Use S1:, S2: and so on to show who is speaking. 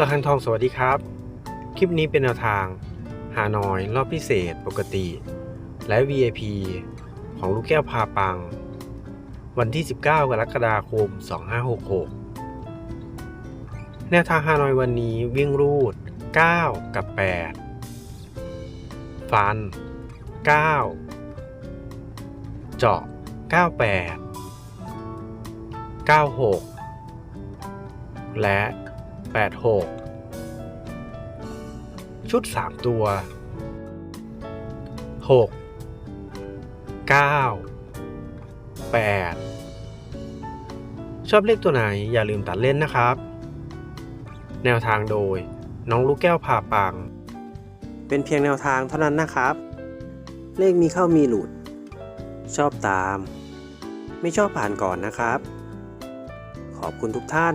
S1: ระคังทองสวัสดีครับ คลิปนี้เป็นแนวทางหานอยรอบพิเศษปกติ และ VIP ของลูกแก้วพาปัง วันที่ 19 กรกฎาคม 2566 แนวทางฮานอยวันนี้วิ่งรูด 9 กับ 8 ฟัน 9 เจาะ 98 96 และ 86 ชุด 3 ตัว 6 9 8 ชอบเลขตัวไหนอย่าลืมตัดเล่นนะครับ แนวทางโดยน้องลูกแก้วพาปัง เป็นเพียงแนวทางเท่านั้นนะครับ เลขมีเข้ามีหลุด ชอบตาม ไม่ชอบผ่านก่อนนะครับ ขอบคุณทุกท่าน